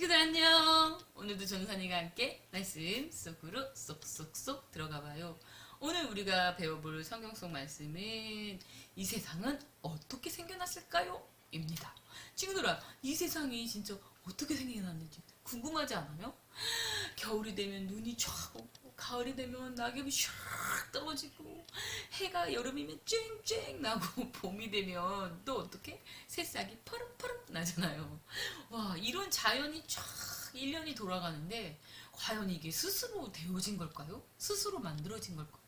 친구들 안녕. 오늘도 전산이가 함께 말씀 속으로 쏙쏙쏙 들어가 봐요. 오늘 우리가 배워볼 성경 속 말씀은 이 세상은 어떻게 생겨났을까요? 입니다. 친구들아, 이 세상이 진짜 어떻게 생겨났는지 궁금하지 않아요? 겨울이 되면 눈이 쫙 가을이 되면 낙엽이 샥 떨어지고 해가 여름이면 쨍쨍 나고 봄이 되면 또 어떻게 새싹이 파릇파릇 나잖아요. 와 이런 자연이 쫙 1년이 돌아가는데 과연 이게 스스로 되어진 걸까요? 스스로 만들어진 걸까요?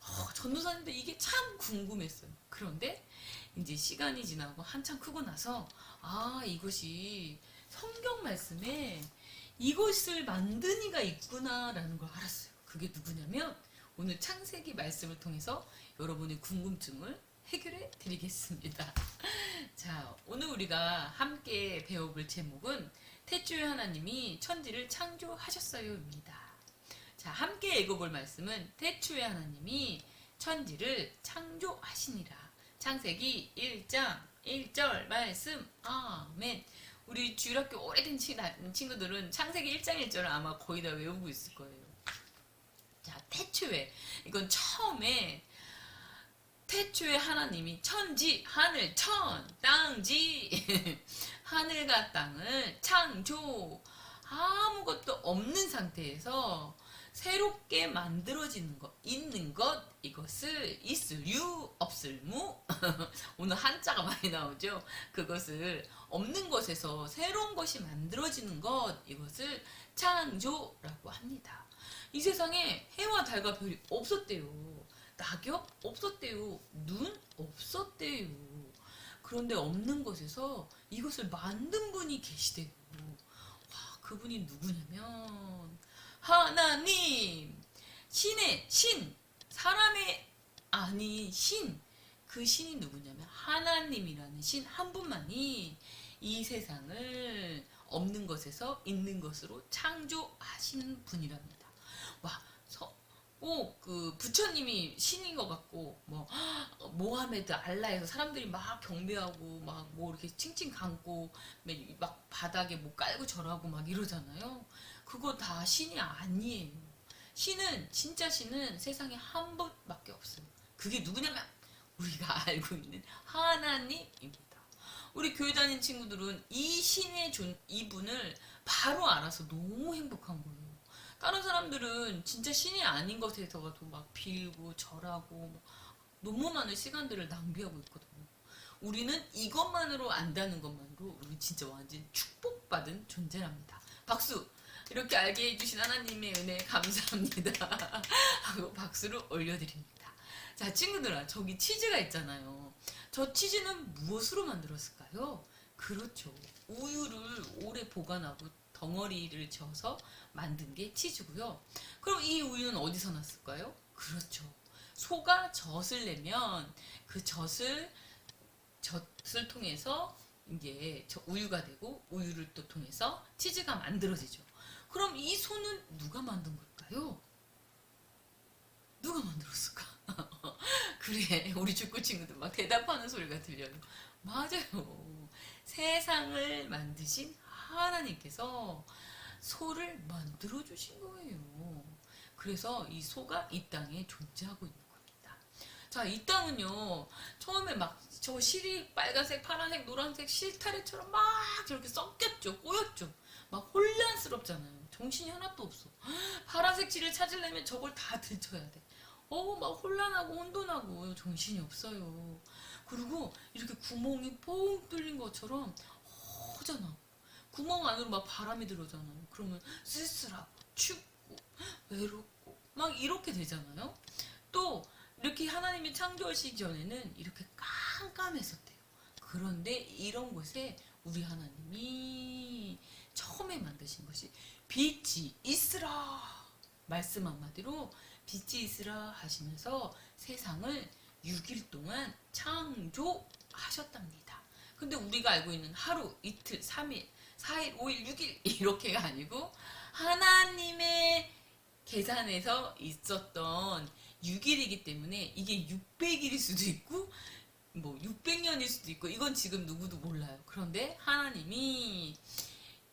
어, 전도사님도 이게 참 궁금했어요. 그런데 이제 시간이 지나고 한참 크고 나서 아 이것이 성경 말씀에 이것을 만든 이가 있구나라는 걸 알았어요. 그게 누구냐면 오늘 창세기 말씀을 통해서 여러분의 궁금증을 해결해 드리겠습니다. 자, 오늘 우리가 함께 배워볼 제목은 태초에 하나님이 천지를 창조하셨어요입니다. 자, 함께 읽어볼 말씀은 태초에 하나님이 천지를 창조하시니라. 창세기 1장 1절 말씀 아멘. 우리 주일학교 오래된 친- 친구들은 창세기 1장 1절을 아마 거의 다 외우고 있을 거예요. 자, 태초에 이건 처음에 태초에 하나님이 천지, 하늘, 천, 땅지, 하늘과 땅을 창조 아무것도 없는 상태에서 새롭게 만들어지는 것, 있는 것, 이것을 있을 유, 없을 무. 오늘 한자가 많이 나오죠. 그것을 없는 것에서 새로운 것이 만들어지는 것, 이것을 창조라고 합니다. 이 세상에 해와 달과 별이 없었대요. 낙엽 없었대요. 눈 없었대요. 그런데 없는 것에서 이것을 만든 분이 계시대요. 와, 그분이 누구냐면 하나님. 신의 신. 사람의 아닌 신. 그 신이 누구냐면 하나님이라는 신 한 분만이 이 세상을 없는 것에서 있는 것으로 창조하시는 분이랍니다. 꼭 그 부처님이 신인 것 같고 뭐 모하메드 알라에서 사람들이 막 경배하고 막 뭐 이렇게 칭칭 감고 막 바닥에 뭐 깔고 절하고 막 이러잖아요. 그거 다 신이 아니에요. 신은 진짜 신은 세상에 한 분밖에 없어요. 그게 누구냐면 우리가 알고 있는 하나님입니다. 우리 교회 다니는 친구들은 이 신의 존 이분을 바로 알아서 너무 행복한 거예요. 다른 사람들은 진짜 신이 아닌 것에서도 막 빌고 절하고 뭐 너무 많은 시간들을 낭비하고 있거든요. 우리는 이것만으로 안다는 것만으로 우리 진짜 완전 축복받은 존재랍니다. 박수! 이렇게 알게 해주신 하나님의 은혜 감사합니다. 하고 박수를 올려드립니다. 자, 친구들아, 저기 치즈가 있잖아요. 저 치즈는 무엇으로 만들었을까요? 그렇죠. 우유를 오래 보관하고 덩어리를 져서 만든 게 치즈고요. 그럼 이 우유는 어디서 났을까요? 그렇죠. 소가 젖을 내면 그 젖을 젖을 통해서 저 우유가 되고 우유를 또 통해서 치즈가 만들어지죠. 그럼 이 소는 누가 만든 걸까요? 누가 만들었을까? 그래, 우리 축구 친구들 막 대답하는 소리가 들려요. 맞아요. 세상을 만드신 하나님께서 소를 만들어 주신 거예요. 그래서 이 소가 이 땅에 존재하고 있는 겁니다. 자, 이 땅은요, 처음에 막 저 실이 빨간색, 파란색, 노란색 실타래처럼 막 저렇게 섞였죠. 꼬였죠. 막 혼란스럽잖아요. 정신이 하나도 없어. 파란색 실을 찾으려면 저걸 다 들춰야 돼. 어, 막 혼란하고 혼돈하고 정신이 없어요. 그리고 이렇게 구멍이 뻥 뚫린 것처럼 허전하고 구멍 안으로 막 바람이 들어오잖아요. 그러면 쓸쓸하고 춥고 외롭고 막 이렇게 되잖아요. 또 이렇게 하나님이 창조하시기 전에는 이렇게 깜깜했었대요. 그런데 이런 곳에 우리 하나님이 처음에 만드신 것이 빛이 있으라 말씀 한마디로 빛이 있으라 하시면서 세상을 6일 동안 창조하셨답니다. 근데 우리가 알고 있는 하루, 이틀, 3일, 4일, 5일, 6일 이렇게가 아니고 하나님의 계산에서 있었던 6일이기 때문에 이게 600일일 수도 있고 뭐 600년일 수도 있고 이건 지금 누구도 몰라요. 그런데 하나님이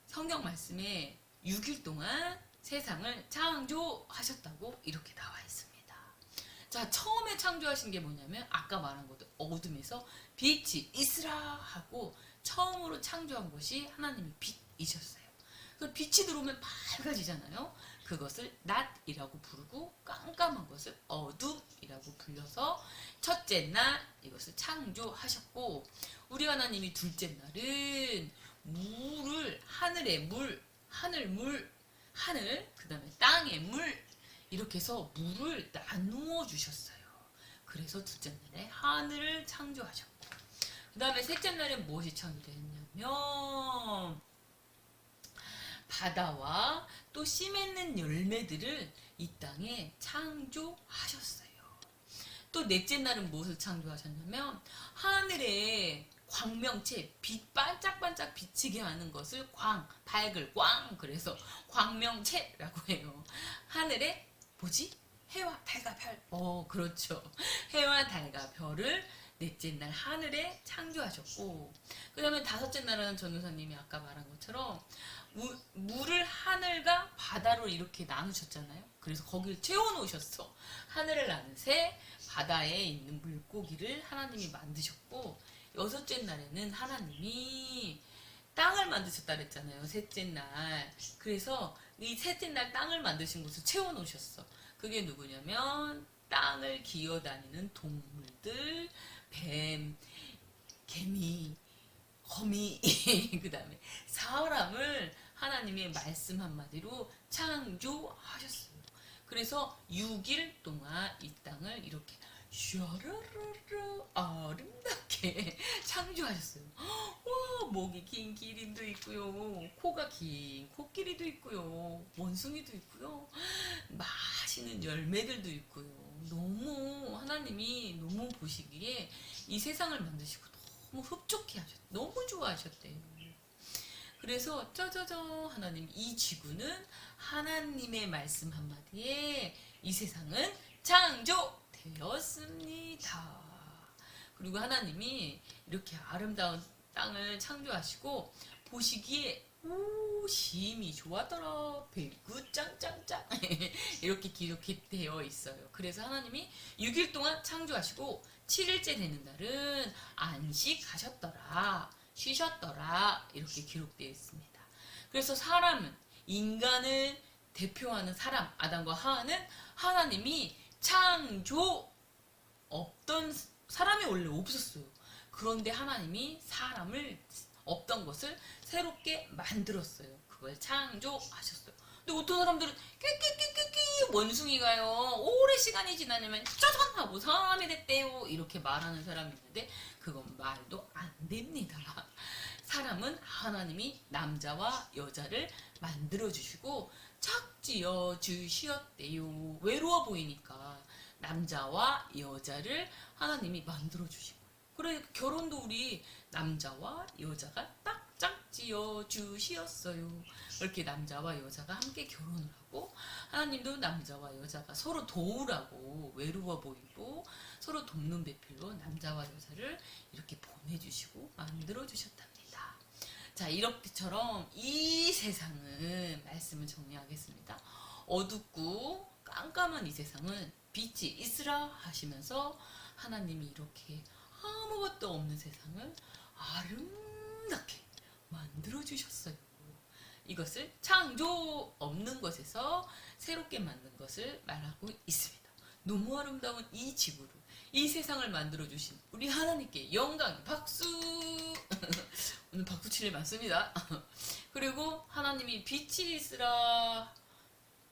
성경 말씀에 6일 동안 세상을 창조하셨다고 이렇게 나와 있습니다. 자, 처음에 창조하신 게 뭐냐면 아까 말한 것도 어둠에서 빛이 있으라 하고 처음으로 창조한 것이 하나님의 빛이셨어요. 그 빛이 들어오면 밝아지잖아요. 그것을 낮이라고 부르고 깜깜한 것을 어둠이라고 불려서 첫째 날 이것을 창조하셨고 우리 하나님이 둘째 날은 물을 하늘의 물, 하늘 물, 하늘 그 다음에 땅의 물 이렇게 해서 물을 나누어 주셨어요. 그래서 둘째 날에 하늘을 창조하셨고 그 다음에 셋째 날에 무엇이 창조됐냐면 바다와 또 씨 맺는 열매들을 이 땅에 창조하셨어요. 또 넷째 날은 무엇을 창조하셨냐면 하늘에 광명체 빛 반짝반짝 비치게 하는 것을 광 밝을 광 그래서 광명체라고 해요. 하늘에 뭐지? 해와 달과 별. 어 그렇죠. 해와 달과 별을 넷째 날 하늘에 창조하셨고 그 다음에 다섯째 날은 전우사님이 아까 말한 것처럼 물, 물을 하늘과 바다로 이렇게 나누셨잖아요. 그래서 거기를 채워놓으셨어. 하늘을 나는 새, 바다에 있는 물고기를 하나님이 만드셨고 여섯째 날에는 하나님이 땅을 만드셨다 그랬잖아요. 셋째 날. 그래서 이 셋째 날 땅을 만드신 곳을 채워놓으셨어. 그게 누구냐면 땅을 기어다니는 동물들, 뱀, 개미, 거미, 그 다음에 사람을 하나님의 말씀 한마디로 창조하셨어요. 그래서 6일 동안 이 땅을 이렇게 슈라라라 아름 창조하셨어요. 와, 목이 긴 기린도 있고요. 코가 긴 코끼리도 있고요. 원숭이도 있고요. 맛있는 열매들도 있고요. 너무 하나님이 너무 보시기에 이 세상을 만드시고 너무 흡족해 하셨, 너무 좋아하셨대요. 그래서 짜자자 하나님 이 지구는 하나님의 말씀 한마디에 이 세상은 창조되었습니다. 그리고 하나님이 이렇게 아름다운 땅을 창조하시고 보시기에 오 심이 좋았더라 배구 짱짱짱 이렇게 기록되어 있어요. 그래서 하나님이 6일 동안 창조하시고 7일째 되는 날은 안식하셨더라 쉬셨더라 이렇게 기록되어 있습니다. 그래서 사람은 인간을 대표하는 사람 아담과 하와는 하나님이 창조 없던 사람이 원래 없었어요. 그런데 하나님이 사람을 없던 것을 새롭게 만들었어요. 그걸 창조하셨어요. 근데 어떤 사람들은 끼끼끼끼끼 원숭이가요 오래 시간이 지나냐면 짜잔 하고 사람이 됐대요 이렇게 말하는 사람이 있는데 그건 말도 안 됩니다. 사람은 하나님이 남자와 여자를 만들어 주시고 착지어 주시었대요. 외로워 보이니까 남자와 여자를 하나님이 만들어 주신 거예요. 그래 결혼도 우리 남자와 여자가 딱 짝지어 주시었어요. 이렇게 남자와 여자가 함께 결혼을 하고 하나님도 남자와 여자가 서로 도우라고 외로워 보이고 서로 돕는 배필로 남자와 여자를 이렇게 보내주시고 만들어 주셨답니다. 자 이렇게처럼 이 세상은 말씀을 정리하겠습니다. 어둡고 깜깜한 이 세상은 빛이 있으라 하시면서 하나님이 이렇게 아무것도 없는 세상을 아름답게 만들어 주셨어요. 이것을 창조 없는 것에서 새롭게 만든 것을 말하고 있습니다. 너무 아름다운 이 지구를 이 세상을 만들어 주신 우리 하나님께 영광 박수. 오늘 박수 칠일 많습니다. 그리고 하나님이 빛이 있으라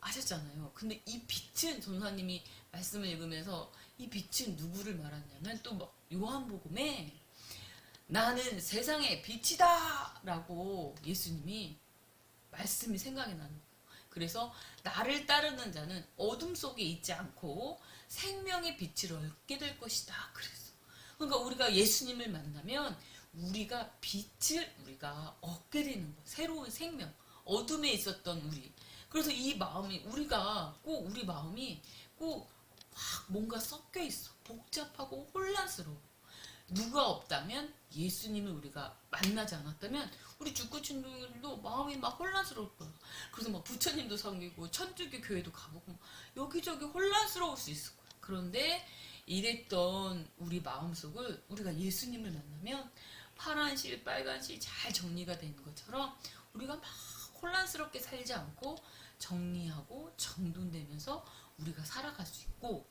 하셨잖아요. 근데 이 빛은 전사님이 말씀을 읽으면서 이 빛은 누구를 말하냐면 또 막 요한복음에 나는 세상의 빛이다! 라고 예수님이 말씀이 생각이 나는 거예요. 그래서 나를 따르는 자는 어둠 속에 있지 않고 생명의 빛을 얻게 될 것이다. 그래서. 그러니까 우리가 예수님을 만나면 우리가 빛을 우리가 얻게 되는 거예요. 새로운 생명. 어둠에 있었던 우리. 그래서 이 마음이 우리가 꼭 우리 마음이 꼭 막 뭔가 섞여 있어. 복잡하고 혼란스러워. 누가 없다면 예수님을 우리가 만나지 않았다면 우리 죽구친구들도 마음이 막 혼란스러울 거야. 그래서 막 부처님도 섬기고 천주교 교회도 가보고 막 여기저기 혼란스러울 수 있을 거야. 그런데 이랬던 우리 마음속을 우리가 예수님을 만나면 파란 실, 빨간 실 잘 정리가 되는 것처럼 우리가 막 혼란스럽게 살지 않고 정리하고 정돈되면서 우리가 살아갈 수 있고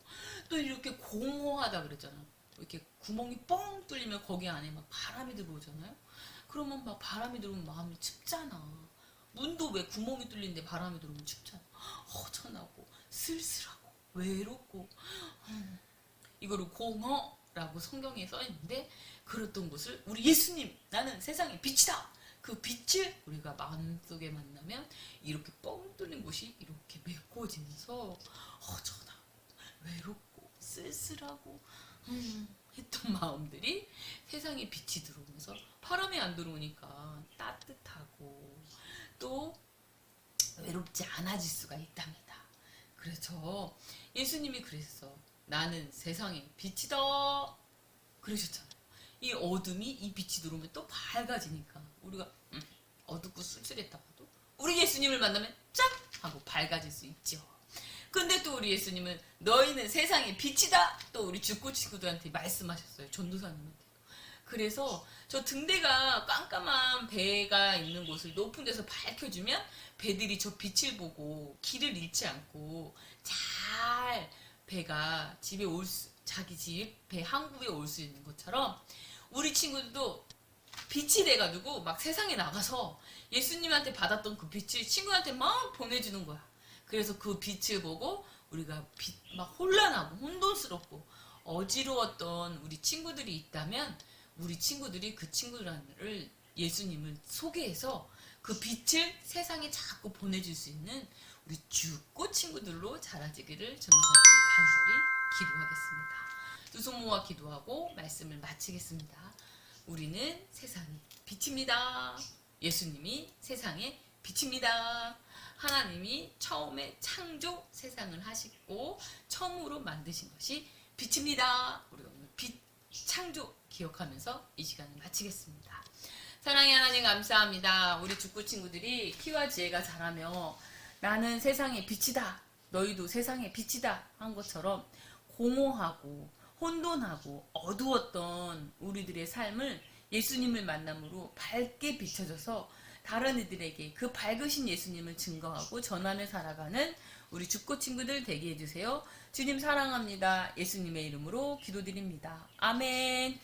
또 이렇게 공허하다 그랬잖아. 이렇게 구멍이 뻥 뚫리면 거기 안에 막 바람이 들어오잖아요. 그러면 막 바람이 들어오면 마음이 춥잖아. 문도 왜 구멍이 뚫린데 바람이 들어오면 춥잖아. 허전하고 쓸쓸하고 외롭고 음, 이거를 공허라고 성경에 써 있는데 그랬던 곳을 우리 예수님 나는 세상의 빛이다. 그 빛을 우리가 마음속에 만나면 이렇게 뻥 뚫린 곳이 이렇게 메꿔지면서 허전하고 외롭고 쓸쓸하고 음, 했던 마음들이 세상에 빛이 들어오면서 바람이 안 들어오니까 따뜻하고 또 외롭지 않아질 수가 있답니다. 그래서 예수님이 그랬어. 나는 세상의 빛이다. 그러셨잖아요. 이 어둠이 이 빛이 들어오면 또 밝아지니까 우리가 음, 어둡고 쓸쓸했다가도 우리 예수님을 만나면 짠 하고 밝아질 수 있죠. 근데 또 우리 예수님은 너희는 세상의 빛이다. 또 우리 죽고 친구들한테 말씀하셨어요. 전도사님한테. 그래서 저 등대가 깜깜한 배가 있는 곳을 높은 데서 밝혀주면 배들이 저 빛을 보고 길을 잃지 않고 잘 배가 집에 올 수, 자기 집 배 항구에 올 수 있는 것처럼 우리 친구들도 빛이 돼가지고 막 세상에 나가서 예수님한테 받았던 그 빛을 친구한테 막 보내주는 거야. 그래서 그 빛을 보고 우리가 빛, 막 혼란하고 혼돈스럽고 어지러웠던 우리 친구들이 있다면 우리 친구들이 그 친구들을 예수님을 소개해서 그 빛을 세상에 자꾸 보내줄 수 있는 우리 죽고 친구들로 자라지기를 전사님 간절히 기도하겠습니다. 두 손 모아 기도하고 말씀을 마치겠습니다. 우리는 세상의 빛입니다. 예수님이 세상의 빛입니다. 하나님이 처음에 창조 세상을 하시고 처음으로 만드신 것이 빛입니다. 우리가 오늘 빛 창조 기억하면서 이 시간을 마치겠습니다. 사랑의 하나님 감사합니다. 우리 죽구 친구들이 키와 지혜가 자라며 나는 세상의 빛이다. 너희도 세상의 빛이다. 한 것처럼 공허하고 혼돈하고 어두웠던 우리들의 삶을 예수님을 만남으로 밝게 비춰져서 다른 이들에게 그 밝으신 예수님을 증거하고 전하며 살아가는 우리 죽고 친구들 되게 해주세요. 주님 사랑합니다. 예수님의 이름으로 기도드립니다. 아멘.